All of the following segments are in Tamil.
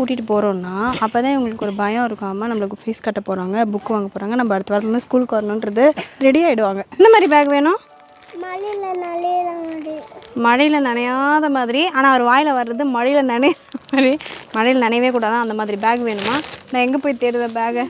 கூட்டிகிட்டு போகிறோன்னா அப்போ தான் இவங்களுக்கு ஒரு பயம் இருக்கும் அம்மா நம்மளுக்கு ஃபீஸ் கட்ட போகிறாங்க புக் வாங்க போகிறாங்க நம்ம அடுத்த வாரத்துலேருந்து ஸ்கூலுக்கு வரணுன்றது ரெடி ஆகிடுவாங்க இந்த மாதிரி பேக் வேணும்? மழையில் நனையாத மாதிரி ஆனால் அவர் வாயில் வர்றது மழையில் நனைய மாதிரி. மழையில் நனையவே கூடாது அந்த மாதிரி பேக் வேணுமா? நான் எங்கே போய் தேடுவேன் பேகை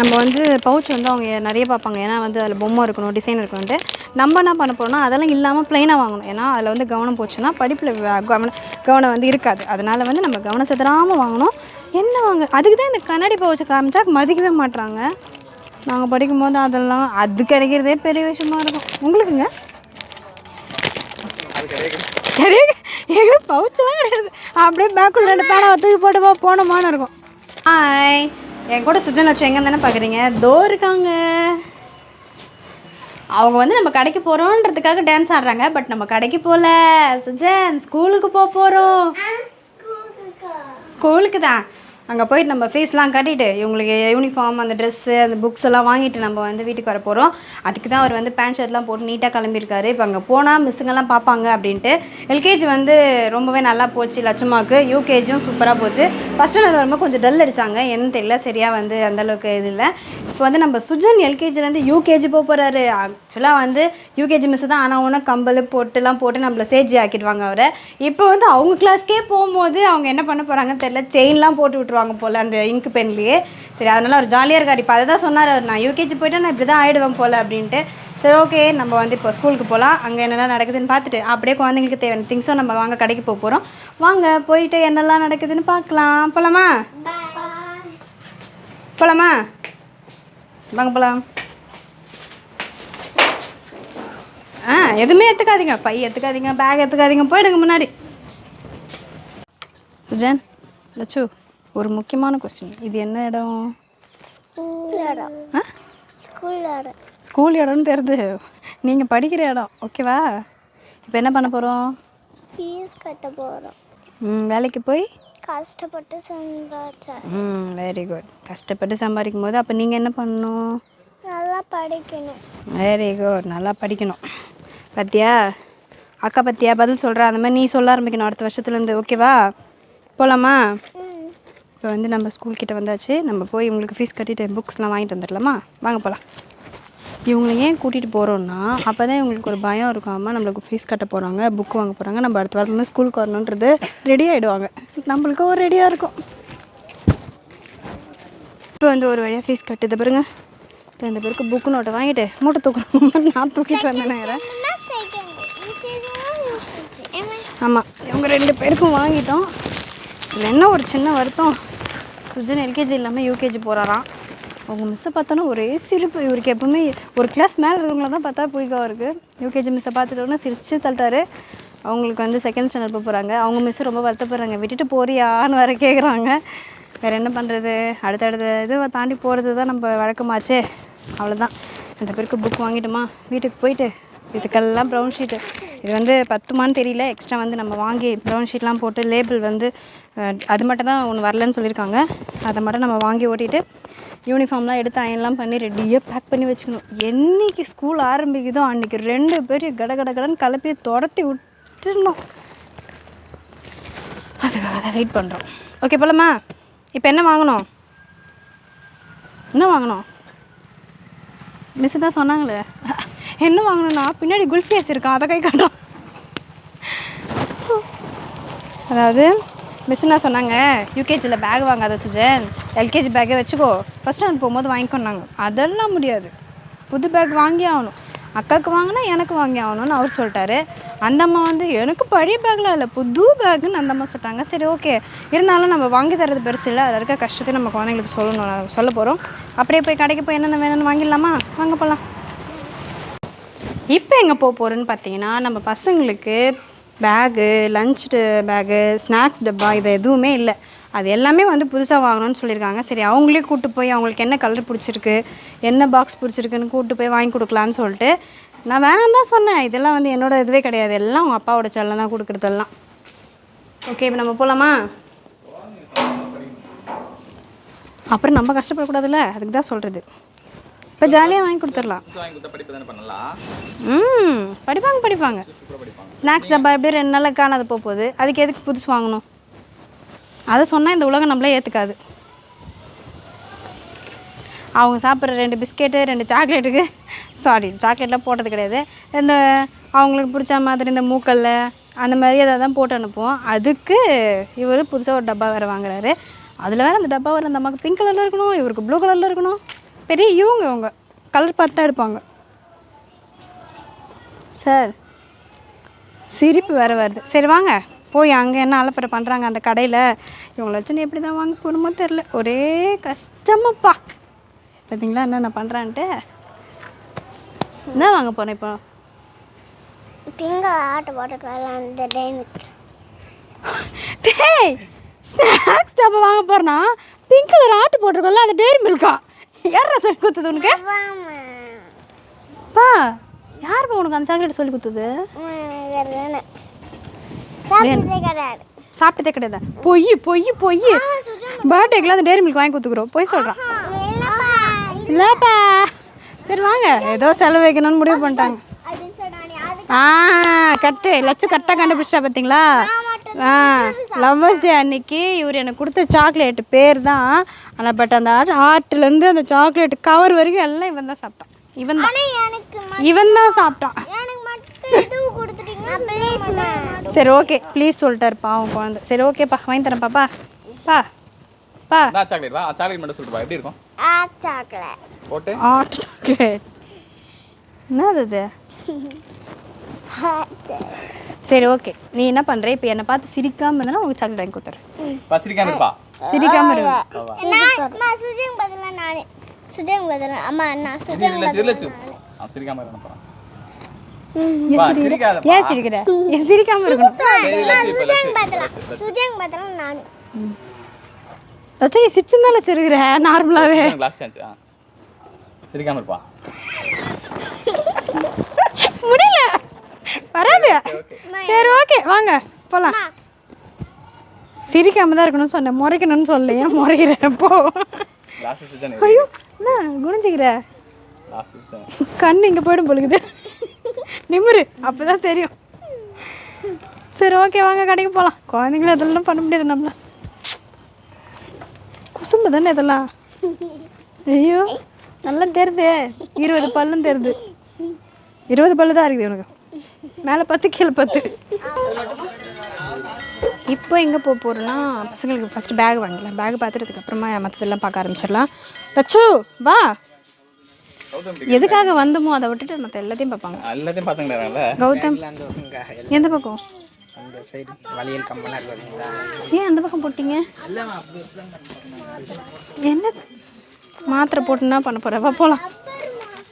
நம்ம வந்து பவுச் வந்து அவங்க நிறைய பார்ப்பாங்க. ஏன்னா வந்து அதில் பொம்மை இருக்கணும் டிசைன் இருக்கணும்ட்டு நம்ம என்ன பண்ண போகிறோம்னா அதெல்லாம் இல்லாமல் ப்ளைனாக வாங்கணும். ஏன்னா அதில் வந்து கவனம் போச்சுன்னா படிப்பில் கவனம் கவனம் வந்து இருக்காது. அதனால் வந்து நம்ம கவனம் செதுறாமல் வாங்கணும். என்ன வாங்க அதுக்கு தான் இந்த கண்ணாடி பவுச்சை காமிச்சா மதிக்கவே மாட்டுறாங்க நாங்கள் படிக்கும்போது அதெல்லாம் அது கிடைக்கிறதே பெரிய விஷயமா இருக்கும். உங்களுக்குங்க? கிடையாது எங்க பவுச்செல்லாம் கிடையாது. அப்படியே பேக்குள்ள ரெண்டு பேனை தூக்கி போட்டு போனோமான்னு இருக்கும். ஆய் என் கூட சுஜன் வச்சு எங்கே தானே பார்க்குறீங்க தோ இருக்காங்க. அவங்க வந்து நம்ம கடைக்கு போகிறோன்றதுக்காக டான்ஸ் ஆடுறாங்க பட் நம்ம கடைக்கு போகல சுஜன் ஸ்கூலுக்கு போக போகிறோம் ஸ்கூலுக்கு தான். அங்கே போயிட்டு நம்ம ஃபீஸ்லாம் கட்டிட்டு இவங்களுக்கு யூனிஃபார்ம் அந்த ட்ரெஸ்ஸு அந்த புக்ஸ் எல்லாம் வாங்கிட்டு நம்ம வந்து வீட்டுக்கு வர போகிறோம் அதுக்கு தான் அவர் வந்து பேண்ட் ஷர்ட்லாம் போட்டு நீட்டாக கிளம்பியிருக்காரு. இப்போ அங்கே போனால் மிஸ்ஸுங்கெல்லாம் பார்ப்பாங்க அப்படின்ட்டு. எல்கேஜி வந்து ரொம்பவே நல்லா போச்சு லட்சமாக்கு. யூகேஜியும் சூப்பராக போச்சு. ஃபஸ்ட் ஸ்டாண்டர்ட் வரும்போது கொஞ்சம் டல் அடித்தாங்க என்னன்னு தெரியல சரியாக வந்து அந்தளவுக்கு இது இல்லை. இப்போ வந்து நம்ம சுஜன் எல்கேஜிலேருந்து யூகேஜி போக போகிறாரு ஆக்சுவலாக வந்து யூகேஜி மிஸ் தான். ஆனால் ஒன்று கம்பல் போட்டுலாம் போட்டு நம்மளை சேஜி ஆக்கிடுவாங்க அவரை. இப்போ வந்து அவங்க கிளாஸ்க்கே போகும்போது அவங்க என்ன பண்ண போகிறாங்கன்னு தெரியல. செயின்லாம் போட்டு விட்ருவாங்க போல் அந்த இங்க் பென்லேயே சரி அதனால் அவர் ஜாலியாக இருக்கார். இப்போ அதை தான் சொன்னார் அவர். நான் யூகேஜி போயிட்டா நான் இப்படி தான் ஆகிடுவேன் போல் அப்படின்ட்டு. சரி ஓகே நம்ம வந்து இப்போ ஸ்கூலுக்கு போகலாம் அங்கே என்னெல்லாம் நடக்குதுன்னு பார்த்துட்டு அப்படியே குழந்தைங்களுக்கு தேவையான திங்ஸும் நம்ம வாங்க கடைக்கு போக போகிறோம் வாங்க போயிட்டு என்னெல்லாம் நடக்குதுன்னு பார்க்கலாம். போகலாமா போகலாமா வாங்க போகலாம் ஆ எதுவுமே எடுத்துக்காதீங்க. பை எடுத்துக்காதீங்க பேக் எடுத்துக்காதீங்க. போயிடுங்க முன்னாடி. சுஜன் லட்சு ஒரு முக்கியமான கொஸ்டின் இது என்ன இடம்? ஸ்கூல் இடம்னு தெரியுது. நீங்கள் படிக்கிற இடம் ஓகேவா இப்போ என்ன பண்ண போகிறோம் ஃபீஸ் கட்ட போகிறோம் ம் வேலைக்கு போய்? கஷ்டப்பட்டு சம்பாதிச்சேன் ம் வெரி குட் கஷ்டப்பட்டு சம்பாதிக்கும் போது அப்போ நீங்கள் என்ன பண்ணணும்? நல்லா படிக்கணும். வெரி குட் நல்லா படிக்கணும். பத்தியா? அக்கா பத்தியா பதில் சொல்கிறா அந்த மாதிரி நீ சொல்ல ஆரம்பிக்கணும் அடுத்த வருஷத்துலேருந்து. ஓகேவா போகலாமா இப்போ வந்து நம்ம ஸ்கூல்கிட்ட வந்தாச்சு. நம்ம போய் இவங்களுக்கு ஃபீஸ் கட்டிட்டு புக்ஸ்லாம் வாங்கிட்டு வந்துடலாமா வாங்க போகலாம் இவங்களை ஏன் கூட்டிகிட்டு போகிறோன்னா அப்போ தான் இவங்களுக்கு ஒரு பயம் இருக்கும் அம்மா நம்மளுக்கு ஃபீஸ் கட்ட போகிறாங்க புக்கு வாங்க போகிறாங்க நம்ம அடுத்த வாரத்துலேருந்து ஸ்கூலுக்கு வரணுன்றது ரெடி ஆகிடுவாங்க நம்மளுக்கும் ஒரு ரெடியாக இருக்கும். இப்போ வந்து ஒரு வழியாக ஃபீஸ் கட்டுது பாருங்க. ரெண்டு பேருக்கு புக்கு நோட்டை வாங்கிட்டு மூட்டை தூக்கணும் நான் தூக்கிட்டு வந்தேன் நேரம் ஆமாம் இவங்க ரெண்டு பேருக்கும் வாங்கிட்டோம். இதில் என்ன ஒரு சின்ன வருத்தம்? சுஜன் எல்கேஜி இல்லாமல் யூகேஜி போகிறாராம் அவங்க மிஸ்ஸை பார்த்தோன்னா ஒரே சிரிப்பு. இவருக்கு எப்பவுமே ஒரு கிளாஸ் மேலே இருக்கிறவங்கள தான் பார்த்தா பிடிக்கும் அவருக்கு யூகேஜி மிஸ்ஸை பார்த்துட்டோன்னா சிரிச்சு தள்ளிட்டாரு. அவங்களுக்கு வந்து செகண்ட் ஸ்டாண்டர்ட் போக போகிறாங்க அவங்க மிஸ்ஸு ரொம்ப வருத்தப்படுறாங்க. விட்டுட்டு போறியான்னு வேற கேட்குறாங்க வேறு என்ன பண்ணுறது அடுத்தடுத்த இதுவை தாண்டி போகிறது தான் நம்ம வழக்கமாச்சே. அவ்வளோதான் ரெண்டு பேருக்கு புக் வாங்கிட்டோமா? வீட்டுக்கு போயிட்டு இதுக்கெல்லாம் ப்ரௌன் ஷீட்டு இது வந்து பத்துமான்னு தெரியல. எக்ஸ்ட்ரா வந்து நம்ம வாங்கி ப்ரௌன் ஷீட்லாம் போட்டு லேபிள் வந்து அது மட்டும் தான் ஒன்று வரலன்னு சொல்லியிருக்காங்க. அதை மட்டும் நம்ம வாங்கி ஓட்டிட்டு யூனிஃபார்ம்லாம் எடுத்து அயன்லாம் பண்ணி ரெடியாக பேக் பண்ணி வச்சுக்கணும். என்னைக்கு ஸ்கூல் ஆரம்பிக்குதோ அன்றைக்கி ரெண்டு பேரும் கட கட கடன்னு கலப்பி துரத்தி விட்டுடணும். அதுக்காக தான் வெயிட் பண்ணுறோம் ஓகே போலம்மா இப்போ என்ன வாங்கணும்? என்ன வாங்கணும்? மிஸ் தான் சொன்னாங்களே. என்ன வாங்கணும்னா பின்னாடி குல்ஃபியஸ் இருக்கா? அதை கை காட்டுறோம் அதாவது மிஸ் என்ன சொன்னாங்க? யூகேஜியில் பேக் வாங்காத சுஜன் எல்கேஜி பேக்கே வச்சுக்கோ. ஃபஸ்ட் ஸ்டாண்டர்ட் போகும்போது வாங்கிக்கொண்டாங்க அதெல்லாம் முடியாது. புது பேக் வாங்கி ஆகணும். அக்காவுக்கு வாங்கினா எனக்கு வாங்கி ஆகணும்னு அவர் சொல்லிட்டாரு. அந்த அம்மா வந்து எனக்கு பழைய பேக்லாம் இல்லை. புது பேக்குன்னு அந்த அம்மா சொல்லிட்டாங்க. சரி ஓகே இருந்தாலும் நம்ம வாங்கி தரது பெருசு இல்லை. அதில் இருக்க கஷ்டத்தை நம்ம குழந்தைங்களுக்கு சொல்லணும். சொல்ல போகிறோம் அப்படியே போய் கடைக்கு போய் என்னென்ன வேணும்னு வாங்கிடலாமா? வாங்க போகலாம் இப்போ எங்கே போக போகிறோன்னு பார்த்தீங்கன்னா நம்ம பசங்களுக்கு பேகு லஞ்ச் பேகு ஸ்நாக்ஸ் டப்பா இது எதுவுமே இல்லை. அது எல்லாமே வந்து புதுசாக வாங்கணும்னு சொல்லியிருக்காங்க. சரி அவங்களே கூப்பிட்டு போய் அவங்களுக்கு என்ன கலர் பிடிச்சிருக்கு என்ன பாக்ஸ் பிடிச்சிருக்குன்னு கூப்பிட்டு போய் வாங்கி கொடுக்கலான்னு சொல்லிட்டு நான் வேணாம் தான் சொன்னேன். இதெல்லாம் வந்து என்னோட இதுவே கிடையாது. எல்லாம் அவங்க அப்பாவோட செல்லம் தான் கொடுக்குறதெல்லாம். ஓகே இப்போ நம்ம போகலாமா அப்புறம் நம்ம கஷ்டப்படக்கூடாதுல்ல? அதுக்கு தான் சொல்கிறது இப்போ ஜாலியாக வாங்கி கொடுத்துடலாம். ம் படிப்பாங்க படிப்பாங்க. ஸ்நாக்ஸ் டப்பா எப்படி ரெண்டு நாளில் காணாது போக போகுது. அதுக்கு எதுக்கு புதுசு வாங்கணும்? அதை சொன்னால் இந்த உலகம் நம்மளே ஏற்றுக்காது அவங்க சாப்பிட்ற ரெண்டு பிஸ்கெட்டு ரெண்டு சாக்லேட்டுக்கு சாரி சாக்லேட்லாம் போட்டது கிடையாது. இந்த அவங்களுக்கு பிடிச்ச மாதிரி இந்த மூக்கல்ல அந்த மாதிரி அதை தான் போட்டு அனுப்புவோம். அதுக்கு இவர் புதுசாக ஒரு டப்பா வேறு வாங்குறாரு. அதில் வேறு அந்த டப்பா வேறு அந்த அம்மாவுக்கு பிங்க் கலரில் இருக்கணும் இவருக்கு ப்ளூ கலரில் இருக்கணும். பெரிய இவங்க அவங்க கலர் பார்த்து தான் எடுப்பாங்க. சார் சிரிப்பு வேறு வருது. சரி வாங்க. போய் அங்கே என்ன அலப்பறை பண்ணுறாங்க அந்த கடையில்? இவங்களை வச்சு எப்படி தான் வாங்க போகணுமோ தெரில ஒரே கஷ்டமாப்பா. பார்த்தீங்களா என்னென்ன பண்ணுறான்ட்டு என்ன வாங்க போகிறேன் இப்போ? பிங்க ஆட்ட போட்டுக்கலாம் அந்த டைமுக்கு டேய் ஸ்நாக்ஸ் டப்பா வாங்க போகிறனா பிங்க் கலர் ஆட்டு போட்டிருக்கோம்ல அது டேரி மில்கா யாரா சொல்லி கொடுத்தது உனக்கு? பா யாருப்பா உனக்கு அந்த சாக்லேட் சொல்லி கொடுத்தது? சாப்பிட்டதே கிடையாது. பொய் பொய் பொய். பர்த்டேக்கெலாம் அந்த டேரி மில்க் வாங்கி கொடுத்துக்குறோம். பொய் சொல்கிறான் இல்லைப்பா. சரி வாங்க. ஏதோ செலவு வைக்கணும்னு முடிவு பண்ணிட்டாங்க. ஆ கரெக்டு லட்சு கரெக்டாக கண்டுபிடிச்சிட்டா பார்த்தீங்களா ஆ லவ்வர்ஸ் டே அன்னைக்கு இவர் எனக்கு கொடுத்த சாக்லேட் பேர் தான் ஆனால் பட் அந்த ஹார்ட்லேருந்து அந்த சாக்லேட் கவர் வரைக்கும் எல்லாம் இவன் தான் சாப்பிட்டான். இவன் தான் எனக்கு இவன் தான் சாப்பிட்டான். எனக்கு மட்டும் இது கொடுத்துட்டீங்க ப்ளீஸ் சரி ஓகே ப்ளீஸ் சொல்லிட்டாருப்பா அவன் குழந்தை. சரி ஓகேப்பா வாங்கி தரேன் பாப்பா. பா. பா. நான் சாக்லேட் வா. சாக்லேட் மட்டும் சொல்லிட்டு எப்படி இருக்கும்? ஆ சாக்லேட் போட்டு. ஹாட் சாக்லேட் என்னது சரி ஓகே நீ என்ன பண்ணுற இப்போ என்னை பார்த்து சிரிக்காம இருந்தாலும் உனக்கு சாக்லேட் வாங்கி கொடுத்துறேன். பசிரிக்காம இருப்பா? சிரிக்காம இருக்கு நான் அம்மா சுஜிங் பதிலா நானே. சுஜிங் பதிலா அம்மா நான் சுஜிங் சிரிச்சு அவன் சிரிக்காம இருக்க போறான் ஏன் சிரிக்கிற? ஏன் சிரிக்காம இருக்கணும்? சுஜிங் பதிலா சுஜிங் பதிலா நானே. சிரிச்சுன்னு தான் சிரிக்கிற கிளாஸ் சான்ஸ் சிரிக்காம இருப்பா. முடியல. வராது. சரி ஓகே வாங்க போகலாம் சிரிக்காம தான் இருக்கணும்னு சொன்னேன். முறைக்கணும்னு சொல்ல ஏன் முறைக்கிறேன்? போ. லாஸ்ட் சீசன் ஐயோ என்ன குனிஞ்சிக்கிற. கண் இங்கே போயிடும் பொழுது. நிமிரு அப்போ தான் தெரியும். சரி ஓகே வாங்க கடைக்கு போகலாம் குழந்தைங்கள இதெல்லாம் பண்ண முடியாது நம்மள. குசும்பு தானே இதெல்லாம்? ஐயோ நல்லா தெரியுது. இருபது பல்லும் தெரியுது. இருபது பல்லு தான் இருக்குது உனக்கு மேலே பத்து கீழே பத்து. இப்போ எங்கே போக போகிறோன்னா பசங்களுக்கு ஃபஸ்ட்டு பேக் வாங்கிக்கலாம் பேக் பார்த்துட்டதுக்கு அப்புறமா மற்றதெல்லாம் பார்க்க ஆரம்பிச்சிடலாம். லட்சு வா. எதுக்காக வந்தோமோ அதை விட்டுட்டு மற்ற எல்லாத்தையும் பார்ப்பாங்க. எல்லாத்தையும் பார்த்துங்கிறாங்கல்ல கௌதம் எந்த பக்கம்? ஏன் அந்த பக்கம் போட்டீங்க? என்ன? மாத்திரை போட்டுன்னா பண்ண போற வா போகலாம்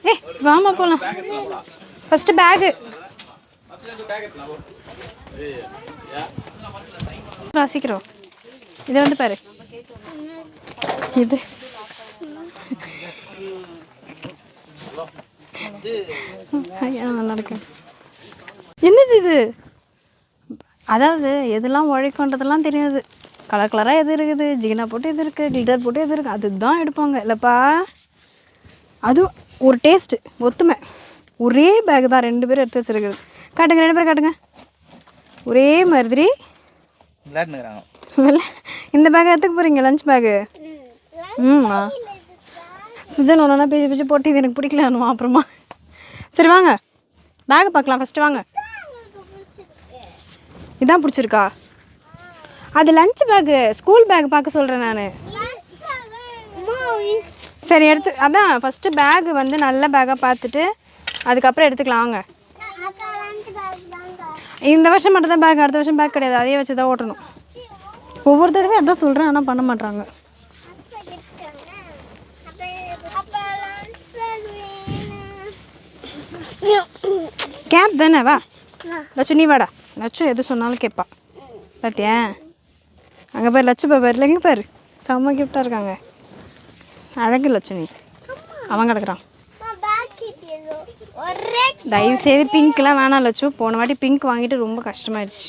ஏ வாமா போகலாம் ஃபஸ்ட்டு பேகு வாசிக்கிறோம் இதை வந்து பாரு. இது. ஐயா நல்லா என்னது இது? அதாவது எதெல்லாம் உழைக்கன்றதெல்லாம் தெரியாது. கலர் கலராக எது இருக்குது? ஜிகினா போட்டு எது இருக்குது கில்டர் போட்டு எது இருக்குது அதுதான் எடுப்பாங்க. இல்லைப்பா. அதுவும் ஒரு டேஸ்ட்டு ஒத்துமை. ஒரே பேக் தான் ரெண்டு பேரும் எடுத்து வச்சுருக்குது காட்டுங்க ரெண்டு பேரும் காட்டுங்க. ஒரே மாதிரி. இந்த பேக் எடுத்துக்க போகிறீங்க லஞ்ச் பேகு ம் ஆ. சுஜன் ஒன்றா பிச்சு பிச்சு போட்டு இது எனக்கு பிடிக்கல அப்புறமா. சரி வாங்க. பேக் பார்க்கலாம் ஃபஸ்ட்டு வாங்க. இதான் பிடிச்சிருக்கா? அது லஞ்ச் பேக்கு ஸ்கூல் பேக் பார்க்க சொல்கிறேன் நான். சரி எடுத்து அதான் ஃபஸ்ட்டு பேக் வந்து நல்ல பேக்காக பார்த்துட்டு அதுக்கப்புறம் எடுத்துக்கலாம் வாங்க. இந்த வருஷம் மட்டும் தான் பேக் அடுத்த வருஷம் பேக் கிடையாது. அதையே வச்சு தான் ஓட்டணும். ஒவ்வொரு தடவையும் அதான் சொல்கிறேன் ஆனால் பண்ண மாட்டாங்க கேப் தானே வா. லட்சு நீ வாடா. லட்சு எது சொன்னாலும் கேட்பா. பார்த்தியா அங்கே பாரு லட்சு பாரு இல்லைங்க பாரு. செம்ம கிஃப்டாக இருக்காங்க. அழகு லட்சுமி அவன் கிடக்குறான். தயவு செய்து பிங்க்லாம் வேணாம் லட்சு போன வாட்டி பிங்க் வாங்கிட்டு ரொம்ப கஷ்டமாயிடுச்சு.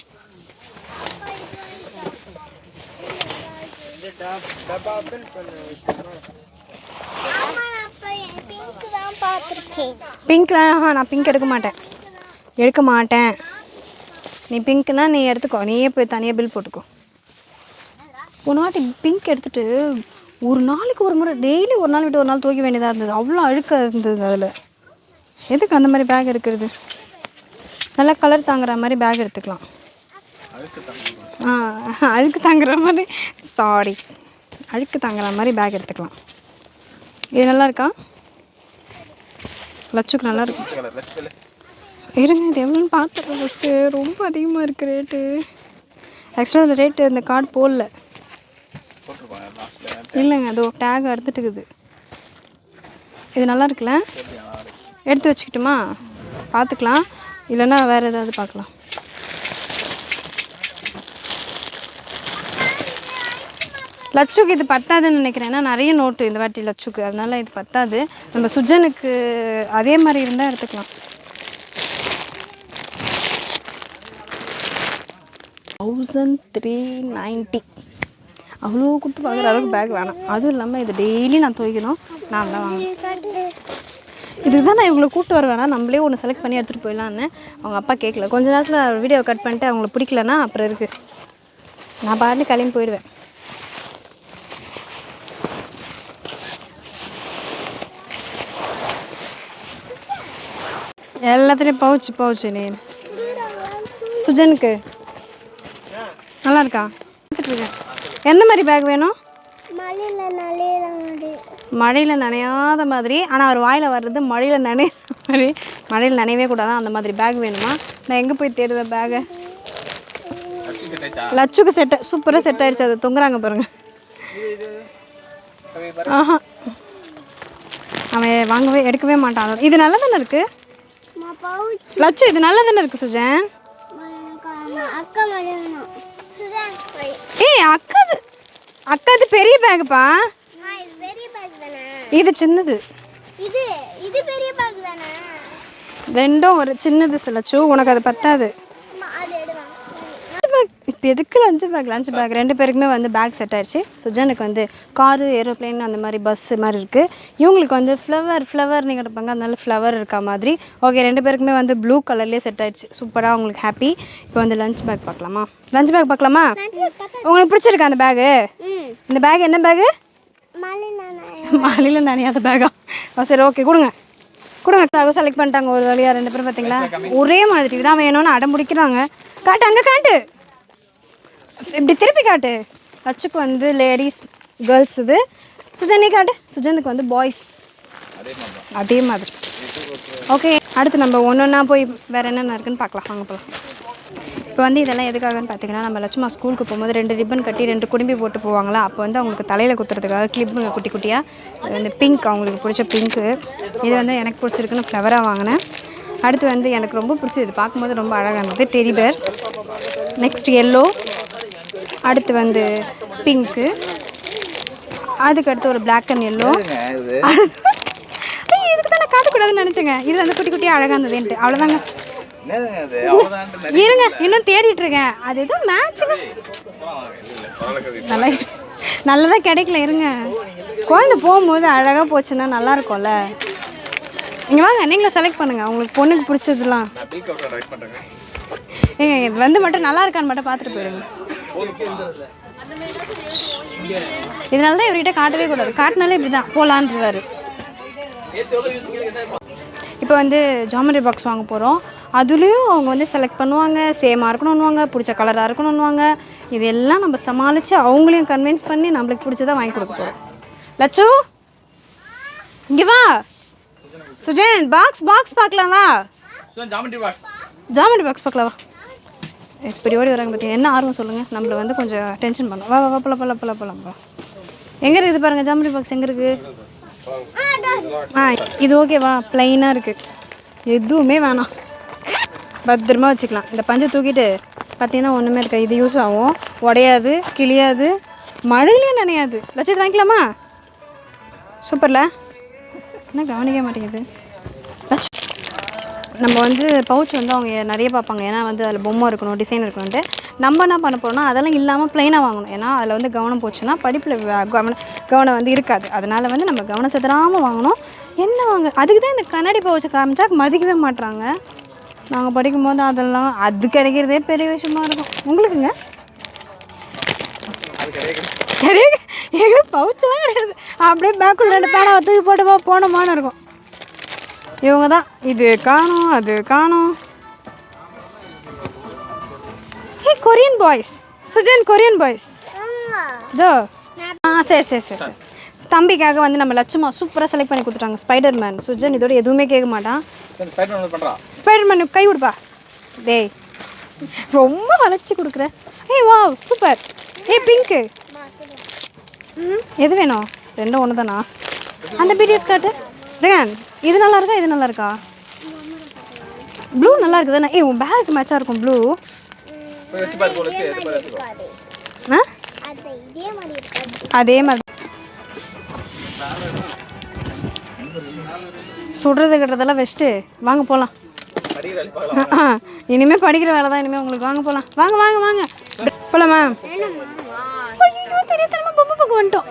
பிங்க் பிங்க்லாம் ஆஹா நான் பிங்க் எடுக்க மாட்டேன். எடுக்க மாட்டேன். நீ பிங்க்னா நீ எடுத்துக்கோ. நீயே போய் தனியாக பில் போட்டுக்கோ. போன வாட்டி பிங்க் எடுத்துட்டு ஒரு நாளைக்கு ஒரு முறை டெய்லி ஒரு நாள் விட்டு ஒரு நாள் தூக்க வேண்டியதாக இருந்தது. அவ்வளோ அழுக்காக இருந்தது அதில். எதுக்கு அந்த மாதிரி பேக் எடுக்கிறது? நல்லா கலர் தாங்குற மாதிரி பேக் எடுத்துக்கலாம். ஆ அழுக்கு தாங்குற மாதிரி சாரி அழுக்கு தாங்குற மாதிரி பேக் எடுத்துக்கலாம். இது நல்லா இருக்கா? லட்சுக்கு நல்லா இருக்கும் இருங்க இது எவ்வளோன்னு பார்த்துருக்கேன் ஃபஸ்ட்டு ரொம்ப அதிகமாக இருக்குது ரேட்டு ஆக்சுவலாக அதில் ரேட்டு இந்த கார்டு போடல. இல்லைங்க அது டேக் எடுத்துட்டுக்குது இது நல்லா இருக்குல்ல? எடுத்து வச்சுக்கிட்டுமா? பார்த்துக்கலாம். இல்லைன்னா வேறு ஏதாவது பார்க்கலாம். லட்சுக்கு இது பத்தாதுன்னு நினைக்கிறேன். ஏன்னா நிறைய நோட்டு இந்த வாட்டி லட்சுக்கு. அதனால இது பத்தாது. நம்ம சுஜனுக்கு அதே மாதிரி இருந்தால் எடுத்துக்கலாம். தௌசண்ட் த்ரீ நைன்ட்டி அவ்வளோ கொடுத்து வாங்குற அளவுக்கு பேக் வேணாம். அதுவும் இல்லாமல் இது டெய்லி நான் துவைக்கணும். நான் தான் வாங்கினேன் இதுதான் நான் இவங்களை கூப்பிட்டு வர வேணாம் நம்மளே ஒன்று செலக்ட் பண்ணி எடுத்துகிட்டு போயிடலான்னு அவங்க அப்பா கேட்கல கொஞ்ச நேரத்தில் வீடியோ கட் பண்ணிட்டு அவங்கள பிடிக்கலன்னா அப்புறம் இருக்குது நான் பாட்டு கிளம்பி போயிடுவேன். எல்லாத்துலேயும் பவுச்சு பவுச்சு நீ. சுஜனுக்கு. நல்லா இருக்கா? எந்த மாதிரி பேக் வேணும்? மழையில் நனையாத மாதிரி ஆனால் அவர் வாயில் வர்றது மழையில் நனைய மாதிரி மழையில் நனையவே கூடாது? அந்த மாதிரி பேக் வேணுமா? நான் எங்கே போய் தேடுவேன் பேகை லட்சுக்கு செட் சூப்பராக செட் ஆயிடுச்சு. அது தொங்குறாங்க பாருங்க. ஆஹா. அவன் வாங்கவே எடுக்கவே மாட்டான். இது நல்லா தானே இருக்கு? லட்சு இது நல்லா தானே இருக்கு சுஜன்? ஏய் அக்கா அக்கா இது பெரிய பேக்குப்பா ஆ இது பெரிய பேக் தானே இது சின்னது. இது இது பெரிய பேக் தானே? ரெண்டும் ஒரு சின்னது லட்சு உனக்கு அது பத்தாது. இப்போ எதுக்கு லஞ்சு பேக் லஞ்ச் பேக் ரெண்டு பேருக்குமே வந்து பேக் செட் ஆயிடுச்சு. சுஜனுக்கு வந்து காரு ஏரோப்ளேன் அந்த மாதிரி பஸ்ஸு மாதிரி இருக்குது இவங்களுக்கு வந்து ஃப்ளவர் ஃப்ளவர் நீங்கள் எடுப்பாங்க அதனால ஃப்ளவர் இருக்கா மாதிரி. ஓகே ரெண்டு பேருக்குமே வந்து ப்ளூ கலர்லேயே செட் ஆயிடுச்சு. சூப்பராக அவங்களுக்கு ஹாப்பி இப்போ வந்து லஞ்ச் பேக் பார்க்கலாமா? லஞ்ச் பேக் பார்க்கலாமா? உங்களுக்கு பிடிச்சிருக்கா அந்த பேகு இந்த பேக் என்ன பேகு மழையில் நனையாத பேகா சரி ஓகே கொடுங்க. கொடுங்க பேக செலக்ட் பண்ணிட்டாங்க ஒரு வழியாக ரெண்டு பேரும் பார்த்தீங்களா ஒரே மாதிரி தான் வேணும்னு அடம் பிடிக்கிறாங்க காட்டு அங்கே காட்டு. இப்படி திருப்பி காட்டு. லட்சுக்கு வந்து லேடிஸ் கேர்ள்ஸ் இது. சுஜன் காட்டு. சுஜனுக்கு வந்து பாய்ஸ் அதே மாதிரி தான். அதே மாதிரி. ஓகே அடுத்து நம்ம ஒன்று ஒன்றா போய் வேறு என்னென்ன இருக்குன்னு பார்க்கலாம். வாங்க போகலாம் இப்போ வந்து இதெல்லாம் எதுக்காகன்னு பார்த்தீங்கன்னா நம்ம லட்சுமா ஸ்கூலுக்கு போகும்போது ரெண்டு ரிப்பன் கட்டி ரெண்டு குடும்பி போட்டு போவாங்களா? அப்போ வந்து அவங்களுக்கு தலையில் குத்துறதுக்காக கிளிப்புங்க குட்டி குட்டியாக இது வந்து பிங்க் அவங்களுக்கு பிடிச்ச பிங்க்கு இது வந்து எனக்கு பிடிச்சிருக்குன்னு ஃப்ளவராக வாங்கினேன். அடுத்து வந்து எனக்கு ரொம்ப பிடிச்சது பார்க்கும்போது ரொம்ப அழகாக இருந்தது டெடி பேர் நெக்ஸ்ட் எல்லோ அடுத்து வந்து பிங்க்கு அதுக்கு அடுத்து ஒரு பிளாக் அண்ட் எல்லோ இதுக்கு தான் நான் காட்டக்கூடாதுன்னு நினச்சேங்க. இது வந்து குட்டி குட்டியாக அழகாக இருந்ததுன்ட்டு. அவ்வளோதாங்க இருங்க இன்னும் தேடிட்டு இருக்கேன். அது எதுவும் மேட்ச்சுங்க நல்லா நல்லதாக கிடைக்கல இருங்க. குழந்தை போகும்போது அழகாக போச்சுன்னா நல்லா இருக்கும்ல. இங்கே வாங்க நீங்களும் செலக்ட் பண்ணுங்க. உங்களுக்கு பொண்ணுக்கு பிடிச்சதுலாம். ஏங்க இது வந்து மட்டும் நல்லா இருக்கான்னு மட்டும் பார்த்துட்டு போயிடுங்க. இதனால தான் இவர்கிட்ட காட்டவே கூடாது. காட்டினாலே இப்படி தான் போகலான்றாரு இப்போ வந்து ஜாமெட்ரி பாக்ஸ் வாங்க போகிறோம் அதுலேயும் அவங்க வந்து செலக்ட் பண்ணுவாங்க. சேமாக இருக்கணும்னுவாங்க பிடிச்ச கலராக இருக்கணும்னுவாங்க இதெல்லாம் நம்ம சமாளித்து அவங்களையும் கன்வின்ஸ் பண்ணி நம்மளுக்கு பிடிச்சதை வாங்கி கொடுக்க போகிறோம் லட்சு இங்கே வா. சுஜன் பாக்ஸ் பாக்ஸ் பார்க்கலாம் வா. ஸோ ஜாமெட்ரி பாக்ஸ் பார்க்கலாம் வா. இப்படி ஓடி வராங்க பார்த்தீங்க என்ன ஆர்வம் சொல்லுங்கள் நம்மளை வந்து கொஞ்சம் டென்ஷன் பண்ணும். வா வா வா போலாம் போலாம் போலாம் போலாம் எங்கே இருக்குது பாருங்கள் ஜாமெட்ரி பாக்ஸ் எங்கே இருக்குது? ஆ இது. ஓகேவா ப்ளைனாக இருக்குது எதுவுமே வேணாம். பத்திரமா வச்சுக்கலாம். இந்த பஞ்சை தூக்கிட்டு பார்த்தீங்கன்னா ஒன்றுமே இருக்கா இது யூஸ் ஆகும். உடையாது கிளியாது மழையிலையும் நனையாது. லட்சத்து வாங்கிக்கலாமா? சூப்பரில் என்ன கவனிக்க மாட்டேங்குது. லட்ச நம்ம வந்து பவுச் வந்து அவங்க நிறைய பார்ப்பாங்க. ஏன்னா வந்து அதில் பொம்மை இருக்கணும் டிசைன் இருக்கணும்ட்டு நம்ம என்ன பண்ண போகிறோம்னா அதெல்லாம் இல்லாமல் ப்ளைனாக வாங்கணும். ஏன்னா அதில் வந்து கவனம் போச்சுன்னா படிப்பில் கவனம் கவனம் வந்து இருக்காது. அதனால் வந்து நம்ம கவனம் செதுறாமல் வாங்கணும். என்ன வாங்க அதுக்கு தான் இந்த கண்ணாடி பவுச்சை காமிச்சா மதிக்கவே மாட்றாங்க. நாங்கள் படிக்கும்போது அதெல்லாம் அது கிடைக்கிறதே பெரிய விஷயமா இருக்கும். உங்களுக்குங்க? கிடையாது எங்க பவுச்செல்லாம் கிடையாது. அப்படியே பேக்குள்ள ரெண்டு பேனாவை தூக்கி போட்டு போ போனோமான்னு இருக்கும். இவங்க தான் இது காணும் அது காணும். Hey Korean boys Sujan Korean boys இதோ. ஆ சரி சரி சரி சரி. தம்பிக்காக வந்து நம்ம லட்சுமா சூப்பராக செலக்ட் பண்ணி கொடுத்துட்டாங்க. ஸ்பைடர் மேன் சுஜன் இதோட எதுவுமே கேட்க மாட்டான். ஸ்பைடர் மேன் பண்ணுறா ஸ்பைடர் மேன் கை விடுப்பா டேய் ரொம்ப வளைச்சி கொடுக்குற. ஏய் வா சூப்பர் ஏய் பிங்க்கு ம் எது வேணும்? ரெண்டும் ஒன்று தானா அந்த பிடிஎஸ் காட்டு. ஜெகன் இது நல்லா இருக்கா? இது நல்லா இருக்கா? ப்ளூ நல்லா இருக்குது தானே ஏய் உன் பேக் மேட்சாக இருக்கும் ப்ளூ அதே மாதிரி. சுடுறது கிட்டதெல்லாம் வச்சுட்டு வாங்க போகலாம் படிக்கிற வேலை பார்க்கலாம் இனிமே படிக்கிற வேலை தான். இனிமே உங்களுக்கு வாங்க போகலாம் வாங்க வாங்க வாங்க. போகலாமா வந்துட்டோம்.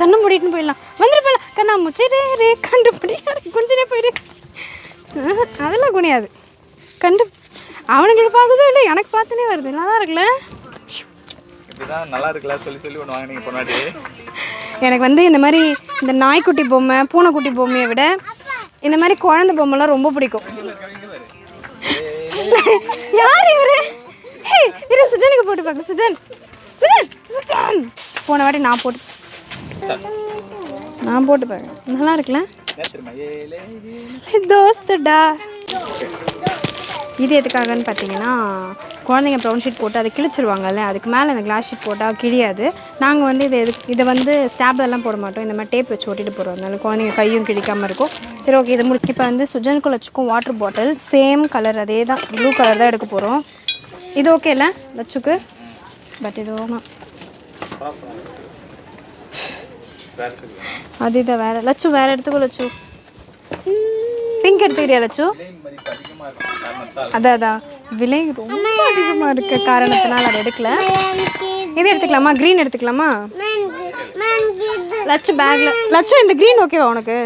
கண்ணை மூடிட்டுன்னு போயிடலாம். வந்துட்டு போயிடலாம் கண்ணா முச்சிரே ரே கண்டு முடியாது குஞ்சினே போயிடு. அதெல்லாம் குனியாது. கண்டு அவனுங்களுக்கு பார்க்குதோ இல்லை எனக்கு பார்த்துனே வருது. நல்லா இருக்குல்ல? நல்லா இருக்குல்ல? சொல்லி சொல்லி ஒன்று வாங்கினீங்க பொண்ணாடி எனக்கு வந்து இந்த மாதிரி இந்த நாய்க்குட்டி பொம்மை பூனைக்குட்டி பொம்மையை விட இந்த மாதிரி குழந்தை பொம்மைலாம் ரொம்ப பிடிக்கும். யார் இவரு? ஹே இரு சுஜனுக்கு போட்டு பார்க்க சுஜன் சுஜன் சுஜன். போன வாட்டி நான் போட்டு நான் போட்டு பார்க்க நல்லா இருக்குல்ல? ஏலே தோஸ்துடா. இது எதுக்காகன்னு பார்த்தீங்கன்னா குழந்தைங்க ப்ரௌன் ஷீட் போட்டு அதை கிழிச்சிருவாங்கல்ல அதுக்கு மேலே இந்த கிளாஸ் ஷீட் போட்டால் கிழியாது. நாங்கள் வந்து இதை எதுக்கு இதை வந்து ஸ்டாப் எல்லாம் போட மாட்டோம். இந்த மாதிரி டேப் வச்சு ஒட்டிட்டு போகிறோம் அதனால குழந்தைங்க கையும் கிழிக்காமல் இருக்கும். சரி ஓகே இதை முடிச்சு இப்போ வந்து சுஜனுக்கும் லட்சுக்கும் வாட்டர் பாட்டில் சேம் கலர் அதே தான். ப்ளூ கலர் தான் எடுக்க போகிறோம் இது ஓகே இல்லை? லட்சுக்கு பட் இது இருக்குது அது இதை வேறு லட்சு வேறு எடுத்துக்கோ லட்சு பிங்க் எடுத்துக்கிறியா லட்சு அதான் அதான் விலை ரொம்ப அதிகமாக இருக்க காரணத்தினால் அதை எடுக்கல. இது எடுத்துக்கலாமா? க்ரீன் எடுத்துக்கலாமா? லட்சு பேக்ல லட்சு இந்த க்ரீன் ஓகேவா உனக்கு?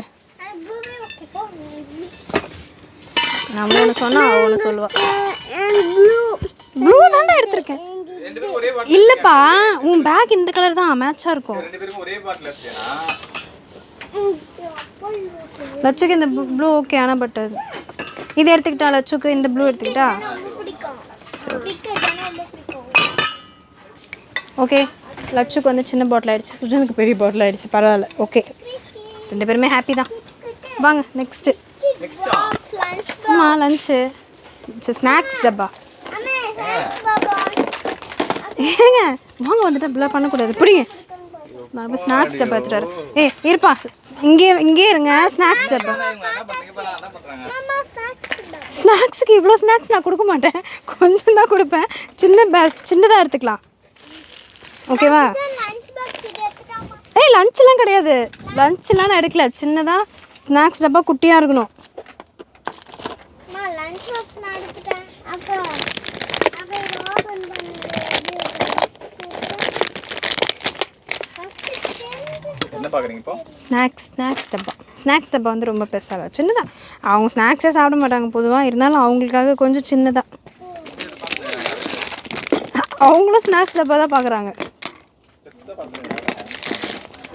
நம்ம ஒன்று சொன்னால் அவள் ஒன்று சொல்லுவாள் ப்ளூ தான் எடுத்திருக்கேன். இல்லைப்பா உன் பேக் இந்த கலர் தான் மேட்சாக இருக்கும். லட்சுக்கு இந்த ப்ளூ ஓகே ஆனால் பட் அது இது எடுத்துக்கிட்டா லட்சுக்கு இந்த ப்ளூ எடுத்துக்கிட்டா? ஓகே லட்சுக்கு வந்து சின்ன பாட்டில் ஆயிடுச்சு சுஜனுக்கு பெரிய பாட்டில் ஆயிடுச்சு பரவாயில்ல ஓகே ரெண்டு பேருமே ஹாப்பி தான். வாங்க நெக்ஸ்ட்டு ஆமாம் லஞ்சு ஸ்நாக்ஸ் டப்பா. ஏங்க வாங்க வந்துட்டு அப்படிலாம் பண்ணக்கூடாது. பிடிங்க. நான் ஸ்நாக்ஸ் டப்பா எடுத்துட்டு வரேன். ஏய் இருப்பா. இங்கே இங்கே இருங்க ஸ்நாக்ஸ் டப்பா. ஸ்நாக்ஸுக்கு இவ்வளோ ஸ்நாக்ஸ் நான் கொடுக்க மாட்டேன். கொஞ்சம் தான் கொடுப்பேன். சின்ன பேஸ் சின்னதாக எடுத்துக்கலாம். ஓகேவா லஞ்ச் பாக்ஸ் இது எடுத்துட்டாமா ஏய் லஞ்செலாம் கிடையாது. லஞ்செலாம் நான் எடுக்கல. சின்னதாக ஸ்நாக்ஸ் டப்பா குட்டியாக இருக்கணும் அம்மா லஞ்ச் பாக்ஸ் நான் எடுத்துட்டேன் அப்புறம் அப்புறம் இதை ஓப்பன் பண்ணி என்ன பார்க்குறீங்க இப்போ? ஸ்நாக்ஸ் ஸ்நாக்ஸ் டப்பா. ஸ்நாக்ஸ் டப்பா வந்து ரொம்ப பெருசாக சின்னதாக அவங்க ஸ்நாக்ஸே சாப்பிட மாட்டாங்க பொதுவாக இருந்தாலும் அவங்களுக்காக கொஞ்சம் சின்னதாக அவங்களும் ஸ்நாக்ஸ் டப்பா தான் பார்க்குறாங்க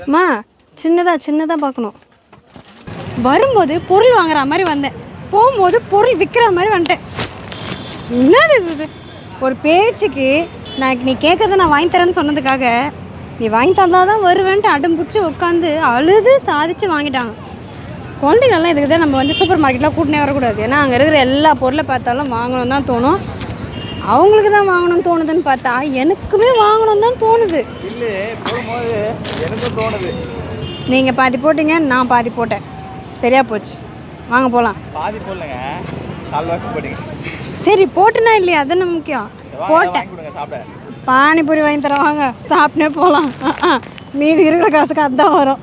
அம்மா சின்னதாக சின்னதாக பார்க்கணும் வரும்போது பொருள் வாங்குற மாதிரி வந்தேன். போகும்போது பொருள் விற்கிற மாதிரி வந்துட்டேன். என்னது இது? ஒரு பேச்சுக்கு நான் நீ கேட்குறத நான் வாங்கி தரேன்னு சொன்னதுக்காக நீ வாங்கி தந்தால் தான் வருவேன்ட்டு அடம் பிடிச்சி உட்காந்து அழுது சாதிச்சு வாங்கிட்டாங்க. குழந்தைங்கள்லாம் இதுக்கு தான் நம்ம வந்து சூப்பர் மார்க்கெட்டில் கூட்டினே வரக்கூடாது. ஏன்னா அங்கே இருக்கிற எல்லா பொருளை பார்த்தாலும் வாங்கணும் தான் தோணும். அவங்களுக்கு தான் வாங்கணும்னு தோணுதுன்னு பார்த்தா எனக்குமே வாங்கணும் தான் தோணுது. தோணுது. நீங்கள் பாதி போட்டீங்க நான் பாதி போட்டேன். சரியா போச்சு. வாங்க போகலாம் பாதி போடலங்க. சரி போட்டுனா இல்லையா? அதுன்னு முக்கியம். போட்டேன். பானிபூரி வாங்கி தரேன் சாப்பிட்டே போகலாம் மீதி இருக்கிற காசுக்கு அதுதான் வரும்.